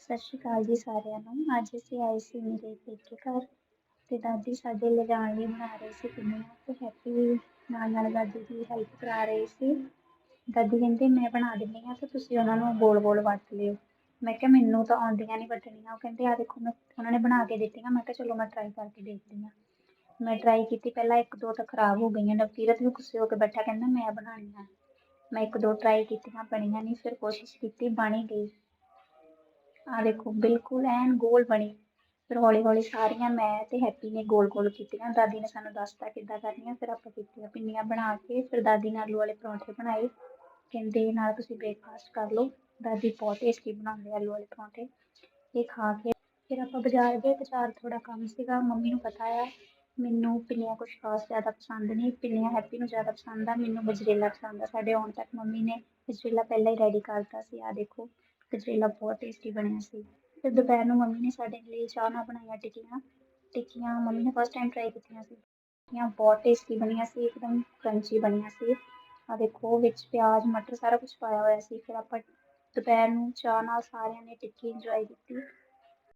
ਸਤਿ ਸ਼੍ਰੀ ਅਕਾਲ ਜੀ ਸਾਰਿਆਂ ਨੂੰ। ਅੱਜ ਅਸੀਂ ਆਏ ਸੀ ਮੇਰੇ ਪੇਕੇ ਘਰ ਤੇ ਦਾਦੀ ਸਾਡੇ ਲਿਜਾਣ ਲਈ ਬਣਾ ਰਹੇ ਸੀ ਪਿੰਨੀਆਂ ਤੇ ਹੈਪੀ ਨਾਲ ਨਾਲ ਦਾਦੀ ਦੀ ਹੈਲਪ ਕਰਾ ਰਹੇ ਸੀ। ਦਾਦੀ ਕਹਿੰਦੇ, ਮੈਂ ਬਣਾ ਦਿੰਦੀ ਹਾਂ ਤੇ ਤੁਸੀਂ ਉਹਨਾਂ ਨੂੰ ਗੋਲ ਗੋਲ ਵੱਟ ਲਿਓ। ਮੈਂ ਕਿਹਾ, ਮੈਨੂੰ ਤਾਂ ਆਉਂਦੀਆਂ ਨਹੀਂ ਵੱਟਣੀਆਂ। ਉਹ ਕਹਿੰਦੇ ਆ ਦੇਖੋ, ਮੈਂ ਉਹਨਾਂ ਨੇ ਬਣਾ ਕੇ ਦਿੱਤੀਆਂ। ਮੈਂ ਕਿਹਾ, ਚਲੋ, ਮੈਂ ਟਰਾਈ ਕਰਕੇ ਦੇਖਦੀ ਹਾਂ। ਮੈਂ ਟਰਾਈ ਕੀਤੀ, ਪਹਿਲਾਂ ਇੱਕ ਦੋ ਤਾਂ ਖਰਾਬ ਹੋ ਗਈਆਂ। ਨਵਕੀਰਤ ਵੀ ਗੁੱਸੇ ਹੋ ਕੇ ਬੈਠਾ, ਕਹਿੰਦਾ, ਮੈਂ ਬਣਾਉਣੀਆਂ। ਮੈਂ ਇੱਕ ਦੋ ਟਰਾਈ ਕੀਤੀਆਂ, ਬਣੀਆਂ ਨਹੀਂ ਫਿਰ ਕੋਸ਼ਿਸ਼ ਕੀਤੀ, ਬਣ ਗਈ। ਆ ਦੇਖੋ, ਬਿਲਕੁਲ ਐਨ ਗੋਲ ਬਣੀ। ਫਿਰ ਹੌਲੀ ਹੌਲੀ ਸਾਰੀਆਂ ਮੈਂ ਤੇ ਹੈਪੀ ਨੇ ਗੋਲ ਗੋਲ ਕੀਤੀਆਂ। ਦਾਦੀ ਨੇ ਸਾਨੂੰ ਦੱਸਤਾ ਕਿੱਦਾਂ ਕਰਨੀਆਂ, ਫਿਰ ਆਪਾਂ ਕੀਤੀਆਂ ਪਿੰਨੀਆਂ ਬਣਾ ਕੇ। ਫਿਰ ਦਾਦੀ ਨੇ ਆਲੂ ਵਾਲੇ ਪਰੌਂਠੇ ਬਣਾਏ। ਕਹਿੰਦੇ, ਨਾਲ ਤੁਸੀਂ ਬ੍ਰੇਕਫਾਸਟ ਕਰ ਲਓ। ਦਾਦੀ ਬਹੁਤ ਟੇਸਟੀ ਬਣਾਉਂਦੇ ਆਲੂ ਵਾਲੇ ਪਰੌਂਠੇ। ਇਹ ਖਾ ਕੇ ਫਿਰ ਆਪਾਂ ਬਾਜ਼ਾਰ ਗਏ ਬਾਜ਼ਾਰ ਥੋੜਾ ਕੰਮ ਸੀਗਾ। ਮੰਮੀ ਨੂੰ ਪਤਾ ਆ, ਮੈਨੂੰ ਪਿੰਨੀਆਂ ਕੁਛ ਖਾਸ ਜ਼ਿਆਦਾ ਪਸੰਦ ਨਹੀਂ। ਪਿੰਨੀਆਂ ਹੈਪੀ ਨੂੰ ਜ਼ਿਆਦਾ ਪਸੰਦ ਆ, ਮੈਨੂੰ ਗਜਰੇਲਾ ਪਸੰਦ ਆ। ਸਾਡੇ ਆਉਣ ਤੱਕ ਮੰਮੀ ਨੇ ਗਜਰੇਲਾ ਪਹਿਲਾਂ ਹੀ ਰੈਡੀ ਕਰਤਾ ਸੀ। ਆ ਦੇਖੋ ਗਜਰੇਲਾ ਬਹੁਤ ਟੇਸਟੀ ਬਣਿਆ ਸੀ। ਫਿਰ ਦੁਪਹਿਰ ਨੂੰ ਮੰਮੀ ਨੇ ਸਾਡੇ ਲਈ ਚਾਹ ਨਾਲ ਬਣਾਈਆਂ ਟਿੱਕੀਆਂ। ਟਿੱਕੀਆਂ ਮੰਮੀ ਨੇ ਫਸਟ ਟਾਈਮ ਟਰਾਈ ਕੀਤੀਆਂ ਸੀ। ਟਿੱਕੀਆਂ ਬਹੁਤ ਟੇਸਟੀ ਬਣੀਆਂ ਸੀ, ਇੱਕਦਮ ਕਰੰਚੀ ਬਣੀਆਂ ਸੀ। ਆ ਦੇਖੋ, ਵਿੱਚ ਪਿਆਜ਼, ਮਟਰ ਸਾਰਾ ਕੁਝ ਪਾਇਆ ਹੋਇਆ ਸੀ। ਫਿਰ ਆਪਾਂ ਦੁਪਹਿਰ ਨੂੰ ਚਾਹ ਨਾਲ ਸਾਰਿਆਂ ਨੇ ਟਿੱਕੀ ਇੰਜੋਏ ਕੀਤੀ।